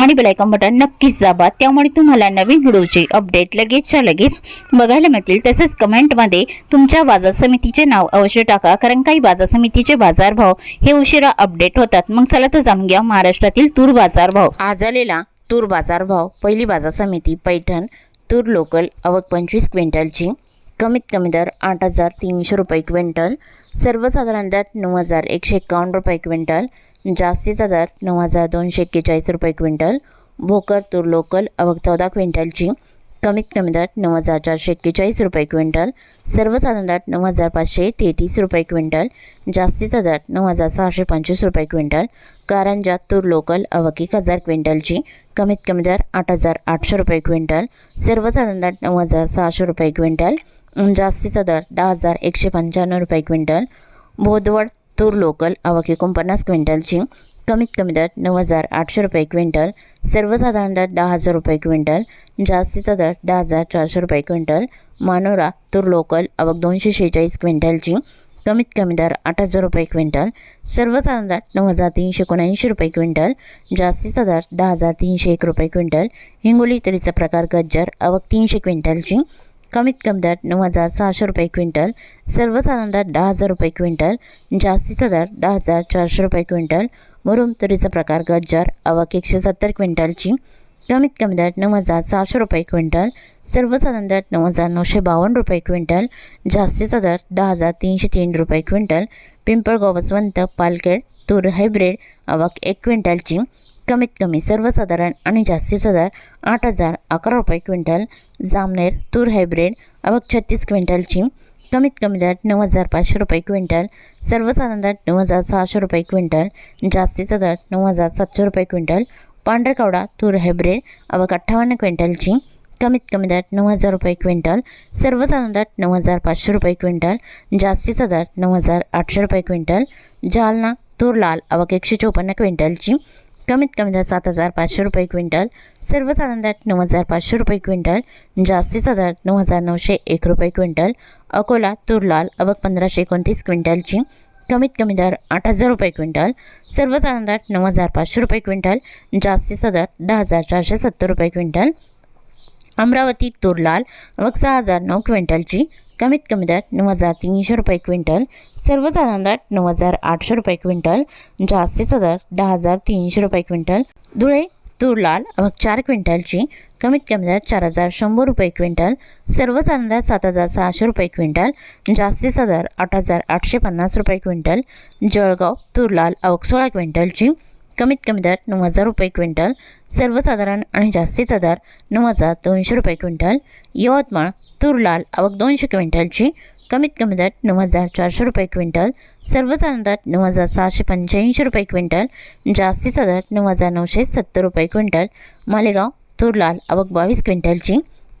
आणि bell icon button नक्कीच दाबा. त्यामुळे तुम्हाला नवीन व्हिडिओचे अपडेट लगेचच्या लगेच बघायला मिळतील. तसेच कमेंटमध्ये तुमच्या बाजार समितीचे नाव अवश्य टाका. कारण काही बाजार समितीचे बाजारभाव हे उशिरा अपडेट होतात. मग चला तर जाणून घ्या महाराष्ट्रातील तूर बाजारभाव आज आलेला तूर बाजारभाव पहिली बाजार समिती पैठण तूर लोकल अवक पंचवीस क्विंटलची. कमीत कमी दर आठ हजार तीनशे रुपये क्विंटल सर्वसाधारण दर नऊ हजार एकशे एकावन्न रुपये क्विंटल जास्तीचा दर नऊ हजार दोनशे एक्केचाळीस रुपये क्विंटल भोकर तूर लोकल आवक चौदा क्विंटलची कमीत कमी दर नऊ हजार चारशे एक्केचाळीस रुपये क्विंटल सर्वसाधारण दर नऊ हजार पाचशे तेहतीस रुपये क्विंटल जास्तीचा दर नऊ हजार सहाशे पंचवीस रुपये क्विंटल कारंजा तूर लोकल अवक एक हजार क्विंटलची कमीत कमी दर आठ हजार आठशे रुपये क्विंटल सर्वसाधारण दर नऊ हजार सहाशे रुपये क्विंटल जास्तीचा दर दहा हजार एकशे पंच्याण्णव रुपये क्विंटल. बोदवड तूर लोकल आवक एकोणपन्नास क्विंटलची कमीत कमी दर नऊ हजार आठशे रुपये क्विंटल. सर्वसाधारण दर दहा हजार रुपये क्विंटल. जास्तीचा दर दहा हजार चारशे रुपये क्विंटल. मानोरा तूर लोकल अवक दोनशे शेहेचाळीस क्विंटलची कमीत कमी दर आठ हजार रुपये क्विंटल. सर्वसाधारण दर नऊ हजार तीनशे एकोणऐंशी रुपये क्विंटल. जास्तीचा दर दहा हजार तीनशे एक रुपये क्विंटल. हिंगोली तरीचा प्रकार गज्जर अवक तीनशे क्विंटलची कमीत कमी दर नऊ हजार सहाशे रुपये क्विंटल सर्वसाधारण दर दहा हजार रुपये क्विंटल जास्तीचा दर दहा हजार चारशे रुपये क्विंटल मुरुम तुरीचा प्रकार गज्जर आवक एकशे सत्तर क्विंटलची कमीत कमी दर नऊ हजार सहाशे रुपये क्विंटल सर्वसाधारण दर नऊ हजार नऊशे बावन्न रुपये क्विंटल जास्तीचा दर दहा हजार तीनशे तीन रुपये क्विंटल पिंपळगाव बसवंत पालखेड तूर हायब्रिड आवक एक क्विंटलची कमीत कमी सर्वसाधारण आणि जास्तीत दर आठ हजार अकरा रुपये क्विंटल जामनेर तूर हायब्रिड अवघ छत्तीस क्विंटलची कमीत कमी दर नऊ हजार पाचशे रुपये क्विंटल सर्वसाधारण दर नऊ हजार सहाशे रुपये क्विंटल जास्तीचा दर नऊ हजार सातशे रुपये क्विंटल पांढरकवडा तूर हायब्रिड अवघ अठ्ठावन्न क्विंटलची कमीत कमी दर नऊ हजार रुपये क्विंटल सर्वसाधारण दर नऊ हजार पाचशे रुपये क्विंटल जास्तीचा दर नऊ हजार आठशे रुपये क्विंटल जालना तूर लाल अवघ एकशे चोपन्न क्विंटलची कमीत कमी दर सात हजार पाचशे रुपये क्विंटल सर्वसाधारण दर नऊ हजार पाचशे रुपये क्विंटल जास्तीचा दर नऊ हजार नऊशे एक रुपये क्विंटल अकोला तूर लाल पंधराशे एकोणतीस क्विंटलची कमीत कमी दर आठ हजार रुपये क्विंटल सर्वसाधारण दर नऊ हजार पाचशे रुपये क्विंटल जास्तीचा दर दहा हजार चारशे सत्तर रुपये क्विंटल अमरावती तूर लाल सहा हजार नऊ क्विंटलची कमीत कमी दर नऊ हजार तीनशे रुपये क्विंटल सर्वसाधारण दर नऊ हजार आठशे रुपये क्विंटल जास्तीचा दर दहा हजार तीनशे रुपये क्विंटल. धुळे तूर लाल आवक चार क्विंटलची कमीत कमी दर चार हजार शंभर रुपये क्विंटल सर्वसाधारण दर सात हजार सहाशे रुपये क्विंटल जास्तीचा दर आठ हजार आठशे पन्नास रुपये क्विंटल. जळगाव तूर लाल आवक सोळा क्विंटलची कमीत कमी दर नऊ हजार रुपये क्विंटल सर्वसाधारण आणि जास्तीचा दर नऊ हजार दोनशे रुपये क्विंटल. यवतमाळ तूर लाल आवक दोनशे क्विंटलची कमीत कमी दर नऊ हजार चारशे रुपये क्विंटल सर्वसाधारण दर नऊ हजार सहाशे पंच्याऐंशी रुपये क्विंटल जास्तीचा दर नऊ हजार नऊशे सत्तर रुपये क्विंटल मालेगाव तुरलाल आवक बावीस क्विंटलची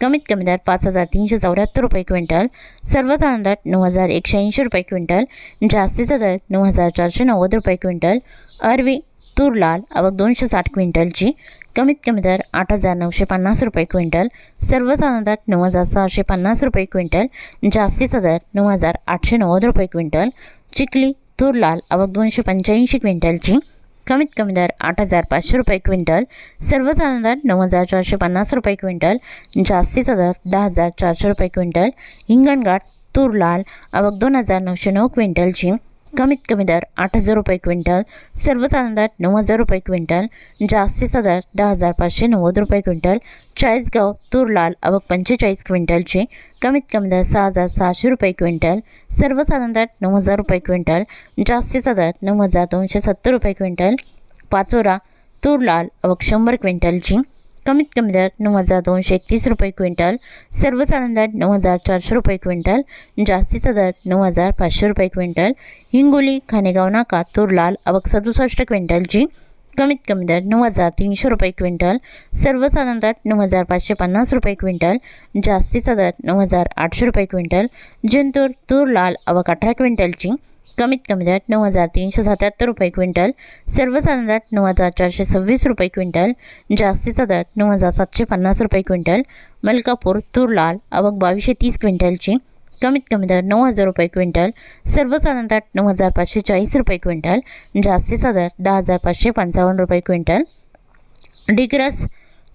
कमीत कमी दर पाच हजार तीनशे चौऱ्याहत्तर रुपये क्विंटल सर्वसाधारण दर नऊ हजार एकशे ऐंशी रुपये क्विंटल जास्तीचा दर नऊ हजार चारशे नव्वद रुपये क्विंटल अरवी तूर लाल आवक दोनशे साठ क्विंटलची कमीत कमी दर आठ हजार नऊशे पन्नास रुपये क्विंटल सर्वसाधारण दर नऊ हजार सहाशे पन्नास रुपये क्विंटल जास्तीचा दर नऊ हजार आठशे नव्वद रुपये क्विंटल चिखली तूर लाल आवक दोनशे पंच्याऐंशी क्विंटलची कमीत कमी दर आठ हजार पाचशे रुपये क्विंटल सर्वसाधारण दर नऊ हजार चारशे पन्नास रुपये क्विंटल जास्तीचा दर दहा हजार चारशे रुपये क्विंटल हिंगणघाट तूर लाल आवक दोन हजार नऊशे नऊ क्विंटलची कमीत कमी दर आठ हजार रुपये क्विंटल सर्वसाधारण दर नऊ हजार रुपये क्विंटल जास्तीचा दर दहा हजार पाचशे नव्वद रुपये क्विंटल चाळीसगाव तूर लाल आवक पंचेचाळीस क्विंटलची कमीत कमी दर सहा हजार सहाशे रुपये क्विंटल सर्वसाधारण दर नऊ हजार रुपये क्विंटल जास्तीचा दर नऊ हजार दोनशे सत्तर रुपये क्विंटल पाचोरा तूर लाल अवक शंभर क्विंटलची कमीत कमी दर नऊ हजार दोनशे एकतीस रुपये क्विंटल सर्वसाधारण दर नऊ हजार चारशे रुपये क्विंटल जास्तीचा दर नऊ हजार पाचशे रुपये क्विंटल. हिंगोली खानेगाव नाका तूर लाल सदुसष्ट क्विंटलची कमीत कमी दर नऊ हजार तीनशे रुपये क्विंटल सर्वसाधारण दर नऊ हजार पाचशे पन्नास रुपये क्विंटल जास्तीचा दर नऊ हजार आठशे रुपये क्विंटल. जिंतूर तूर लाल अवक अठरा क्विंटलची कमीत कमी दर नऊ हजार तीनशे सत्याहत्तर रुपये क्विंटल सर्वसाधारण दर नऊ हजार चारशे सव्वीस रुपये क्विंटल जास्तीचा दर नऊ हजार सातशे पन्नास रुपये क्विंटल मलकापूर तूर लाल आवक बावीसशे तीस क्विंटलची कमीत कमी दर नऊ हजार रुपये क्विंटल सर्वसाधारण दर नऊ हजार पाचशे चाळीस रुपये क्विंटल जास्तीचा दर दहा हजार पाचशे पंचावन्न रुपये क्विंटल. डिग्रस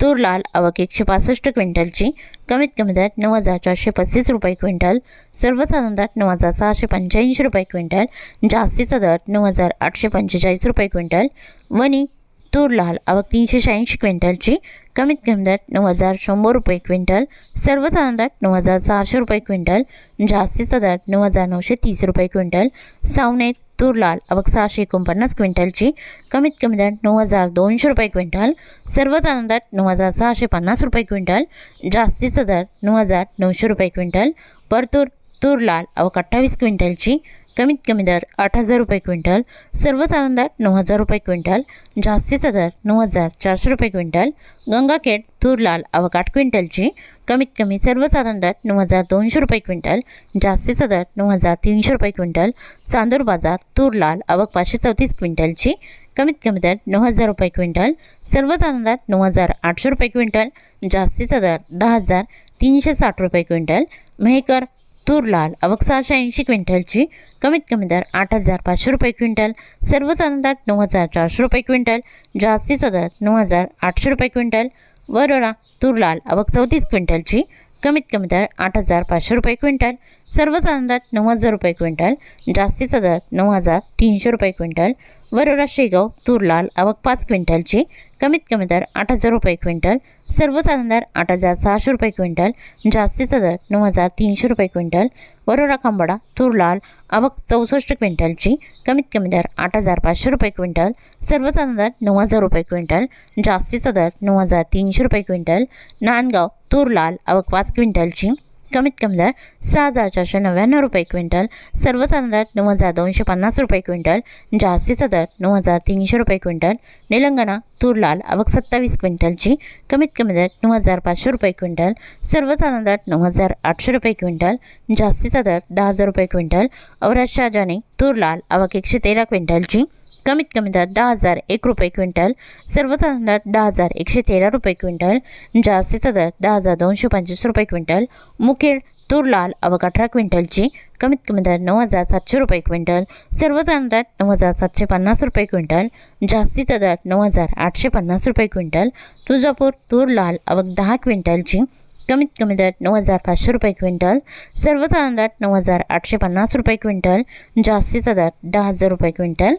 तूर लाल आवक एकशे पासष्ट क्विंटलची कमीत कमी दर नऊ हजार चारशे पस्तीस रुपये क्विंटल सर्वसाधारण दर नऊ हजार सहाशे पंच्याऐंशी रुपये क्विंटल जास्तीचा दर नऊ हजार आठशे पंचेचाळीस रुपये क्विंटल वणी तूर लाल आवक तीनशे शहाऐंशी क्विंटलची कमीत कमी दर नऊ हजार शंभर रुपये क्विंटल सर्वसाधारण दर नऊ हजार सहाशे रुपये क्विंटल जास्तीचा दर नऊ हजार नऊशे तीस रुपये क्विंटल सावनेर तूर लाल अवघ सहाशे एकोणपन्नास क्विंटलची कमीत कमी दर नऊ हजार दोनशे रुपये क्विंटल सर्वसाधारण दर नऊ हजार सहाशे पन्नास रुपये क्विंटल जास्तीचा दर नऊ हजार नऊशे रुपये क्विंटल परतूर तूर लाल अवघ अठ्ठावीस क्विंटलची कमीत कमी दर आठ हजार रुपये क्विंटल सर्वसाधारण दर नऊ हजार रुपये क्विंटल जास्तीचा दर नऊ हजार चारशे रुपये क्विंटल गंगाखेड तूर लाल आवक आठ क्विंटलची कमीत कमी सर्वसाधारण दर नऊ हजार दोनशे रुपये क्विंटल जास्तीचा दर नऊ हजार तीनशे रुपये क्विंटल चांदूर बाजार तूर लाल आवक पाचशे चौतीस क्विंटलची कमीत कमी दर नऊ हजार रुपये क्विंटल सर्वसाधारण दर नऊ हजार आठशे रुपये क्विंटल जास्तीचा दर दहा हजार तीनशे साठ रुपये क्विंटल मेहकर तूर लाल अवक सहाशे ऐंशी क्विंटलची कमीत कमी दर आठ हजार पाचशे रुपये क्विंटल. सर्वसाधारण दर नऊ हजार चारशे रुपये क्विंटल. जास्तीचा दर नऊ हजार आठशे रुपये क्विंटल. वरोरा तूर लाल अवक चौतीस क्विंटलची कमीत कमी दर आठ हजार पाचशे रुपये क्विंटल. सर्वसाधारण दर नऊ हजार रुपये क्विंटल जास्तीचा दर नऊ हजार तीनशे रुपये क्विंटल वरोरा शेगाव तूर लाल आवक पाच क्विंटलची कमीत कमी दर आठ हजार रुपये क्विंटल सर्वसाधारण दर आठ हजार सहाशे रुपये क्विंटल जास्तीचा दर नऊ हजार तीनशे रुपये क्विंटल वरोरा खांबाडा तूर लाल आवक चौसष्ट क्विंटलची कमीत कमी दर आठ हजार पाचशे रुपये क्विंटल सर्वसाधारण दर नऊ हजार रुपये क्विंटल जास्तीचा दर नऊ हजार तीनशे रुपये क्विंटल नांदगाव तूर लाल आवक पाच क्विंटलची कमीत कमी दर सहा हजार चारशे नव्याण्णव रुपये क्विंटल सर्वसाधारण दर नऊ हजार दोनशे पन्नास रुपये क्विंटल जास्तीचा दर नऊ हजार तीनशे रुपये क्विंटल निलंगणा तूर लाल आवक सत्तावीस क्विंटलची कमीत कमी दर नऊ हजार पाचशे रुपये क्विंटल सर्वसाधारण दर नऊ हजार आठशे रुपये क्विंटल जास्तीचा दर दहा हजार रुपये क्विंटल औराज शाहजाने तूर लाल आवक एकशे तेरा क्विंटलची कमीत कमी दर दहा हजार एक रुपये क्विंटल सर्वसाधारण दर दहा हजार एकशे तेरा रुपये क्विंटल जास्तीचा दर दहा हजार दोनशे पंचवीस रुपये क्विंटल मुखेड तूर लाल अवघ अठरा क्विंटलची कमीत कमी दर नऊ हजार सातशे रुपये क्विंटल सर्वसाधारण दर नऊ हजार सातशे पन्नास रुपये क्विंटल जास्तीचा दर नऊ हजार आठशे पन्नास रुपये क्विंटल तुळजापूर तूर लाल अवघ दहा क्विंटलची कमीत कमी दर नऊ हजार पाचशे रुपये क्विंटल सर्वसाधारण दर नऊ हजार आठशे पन्नास रुपये क्विंटल जास्तीचा दर दहा हजार रुपये क्विंटल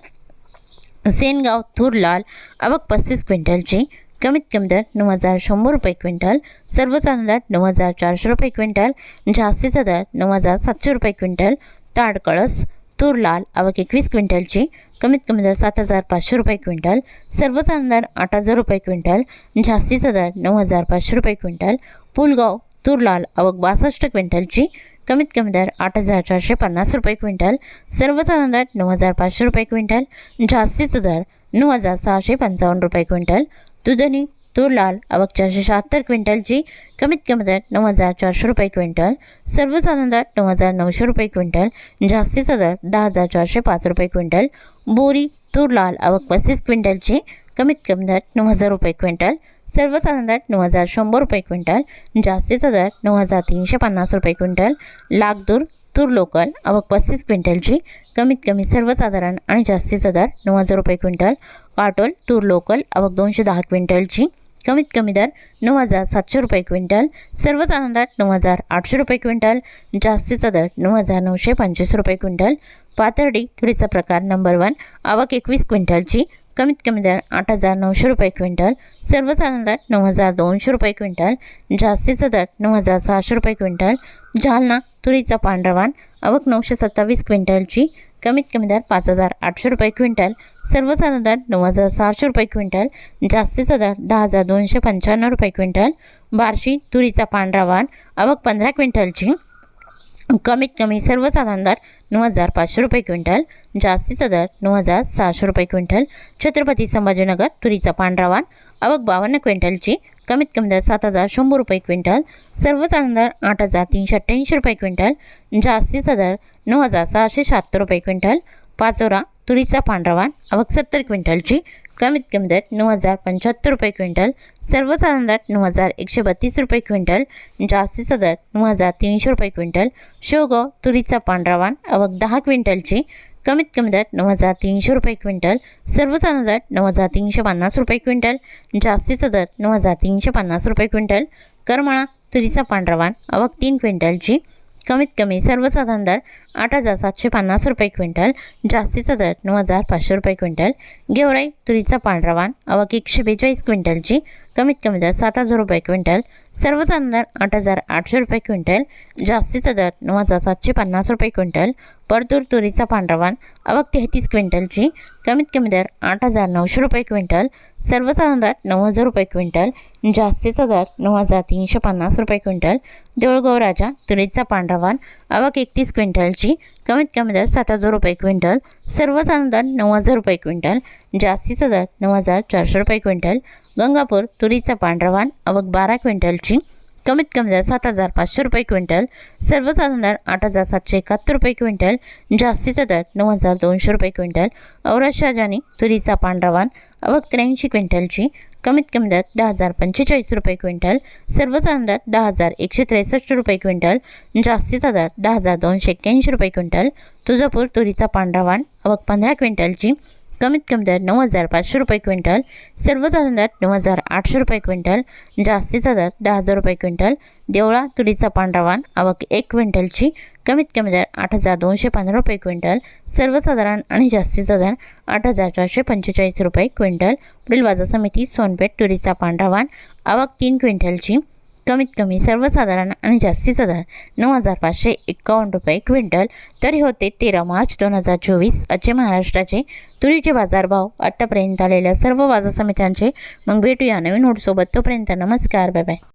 सेनगाव थूर लाल आवक पस्तीस क्विंटलची कमीत कमी दर नऊ हजार शंभर रुपये क्विंटल सर्वसाधारण दर नऊ हजार चारशे रुपये क्विंटल जास्तीचा दर नऊ हजार सातशे रुपये क्विंटल ताडकळस तूर लाल आवक एकवीस क्विंटलची कमीत कमी दर सात हजार पाचशे रुपये क्विंटल सर्वसाधारण दर आठ हजार रुपये क्विंटल जास्तीचा दर नऊ हजार पाचशे रुपये क्विंटल पुलगाव तूर लाल आवक बासष्ट क्विंटलची कमीत कमी दर आठ हजार चारशे पन्नास रुपये क्विंटल सर्वसाधारण दर नऊ हजार पाचशे रुपये क्विंटल जास्तीचा दर नऊ हजार सहाशे पंचावन्न रुपये क्विंटल दुधनी तूर लाल आवक चारशे शहात्तर क्विंटलची कमीत कमी दर नऊ हजार चारशे रुपये क्विंटल सर्वसाधारण दर नऊ हजार नऊशे रुपये क्विंटल जास्तीचा दर दहा हजार चारशे पाच रुपये क्विंटल बोरी तूर लाल आवक पस्तीस क्विंटलची कमीत कमी दर नऊ हजार रुपये क्विंटल सर्वसाधारण दर नऊ हजार शंभर रुपये क्विंटल जास्तीचा दर नऊ हजार तीनशे पन्नास रुपये क्विंटल लाखदूर तूर लोकल आवक पस्तीस क्विंटलची कमीत कमी सर्वसाधारण आणि जास्तीचा दर नऊ हजार रुपये क्विंटल काटोल तूर लोकल आवक दोनशे दहा क्विंटलची कमीत कमी दर नऊ हजार सातशे रुपये क्विंटल सर्वसाधारण दर नऊ हजार आठशे रुपये क्विंटल जास्तीचा दर नऊ हजार नऊशे पंचवीस रुपये क्विंटल. पातर्डी तुरीचा प्रकार नंबर वन आवक एकवीस क्विंटलची कमीत कमी दर आठ हजार नऊशे रुपये क्विंटल सर्वसाधारण दर नऊ हजार दोनशे रुपये क्विंटल जास्तीचा दर नऊ हजार सहाशे रुपये क्विंटल. जालना तुरीचा पांढरवान आवक नऊशे सत्तावीस क्विंटलची कमीत कमी दर पाच हजार आठशे रुपये क्विंटल सर्वसाधारण दर नऊ हजार सहाशे रुपये क्विंटल जास्तीचा दर दहा हजार दोनशे पंच्याण्णव रुपये क्विंटल बार्शी तुरीचा पांढरा वाण अवक पंधरा क्विंटलची कमीत कमी सर्वसाधारण दर नऊ हजार पाचशे रुपये क्विंटल जास्तीचा दर नऊ हजार सहाशे रुपये क्विंटल छत्रपती संभाजीनगर तुरीचा पांढरा वाण आवक बावन्न क्विंटलची कमीत कमी दर सात हजार शंभर रुपये क्विंटल सर्वसाधारण दर आठ हजार तीनशे अठ्ठ्याऐंशी रुपये क्विंटल जास्तीचा दर नऊ हजार सहाशे शहात्तर रुपये क्विंटल पाचोरा तुरीचा पांढरावाण वाण सत्तर क्विंटलची कमीत कमी दर नऊ हजार पंच्याहत्तर रुपये क्विंटल सर्वसाधारण दर नऊ हजार एकशे बत्तीस रुपये क्विंटल जास्तीचा दर नऊ हजार तीनशे रुपये क्विंटल शेवगाव तुरीचा पांढरावाण वाण दहा क्विंटलची कमीत कमी दर नऊ हजार तीनशे रुपये क्विंटल सर्वसाधारण दर नऊ हजार तीनशे पन्नास रुपये क्विंटल जास्तीचा दर नऊ हजार तीनशे पन्नास रुपये क्विंटल करमाळा तुरीचा पांढरा अवक तीन क्विंटलची कमीत कमी सर्वसाधारण दर आठ हजार सातशे पन्नास रुपये क्विंटल जास्तीचा दर नऊ हजार पाचशे रुपये क्विंटल गेवराई तुरीचा पांढरा अवक एकशे बेचाळीस क्विंटलची कमीत कमी दर सात हजार रुपये क्विंटल सर्वसाधारण दर आठ हजार आठशे रुपये क्विंटल जास्तीचा दर नऊ हजार सातशे पन्नास रुपये क्विंटल परतूर तुरीचा पांढरा अवक तेहतीस क्विंटलची कमीत कमी दर आठ हजार नऊशे रुपये क्विंटल सर्वसाधारण दर नऊ हजार रुपये क्विंटल जास्तीचा दर नऊ हजार तीनशे पन्नास रुपये क्विंटल देऊळगाव राजा तुरीचा पांढरा अवक एकतीस क्विंटलची कमीत कमी दर सात हजार रुपये क्विंटल सर्वसाधारण दर नऊ हजार रुपये क्विंटल जास्तीचा दर नऊ हजार चारशे रुपये क्विंटल गंगापूर तुरीचा पांढरा वाण आवक बारा क्विंटलची कमीत कमी दर सात हजार पाचशे रुपये क्विंटल सर्वसाधारण दर आठ हजार सातशे एकाहत्तर रुपये क्विंटल जास्तीचा दर नऊ हजार दोनशे रुपये क्विंटल औरत शाहजानी तुरीचा पांढरा वाण आवक त्र्याऐंशी क्विंटलची कमीत कमी दर दहा हजार पंचेचाळीस रुपये क्विंटल सर्वसाधारण दर दहा हजार एकशे त्रेसष्ट रुपये क्विंटल जास्तीचा दर दहा हजार दोनशे एक्क्याऐंशी रुपये क्विंटल तुळजापूर तुरीचा पांढरा वाण आवक पंधरा क्विंटलची कमीत कमी दर नऊ हजार पाचशे रुपये क्विंटल सर्वसाधारण दर नऊ हजार आठशे रुपये क्विंटल जास्तीचा दर दहा हजार रुपये क्विंटल देवळा तुरीचा पांढरावान आवक एक क्विंटलची कमीत कमी दर आठ हजार दोनशे पंधरा रुपये क्विंटल सर्वसाधारण आणि जास्तीचा दर आठ हजार चारशे पंचेचाळीस रुपये क्विंटल पुढील बाजार समिती सोनपेठ तुरीचा पांढरावान आवक तीन क्विंटलची कमीत कमी सर्वसाधारण आणि जास्तीचा दर नऊ हजार पाचशे एकावन्न रुपये क्विंटल. तरी होते तेरा मार्च दोन हजार चोवीस. असे महाराष्ट्राचे तुरीचे बाजारभाव आत्तापर्यंत आलेल्या सर्व बाजार समित्यांचे. मग भेटूया नवीन नोटसोबत तोपर्यंत नमस्कार. Bye bye.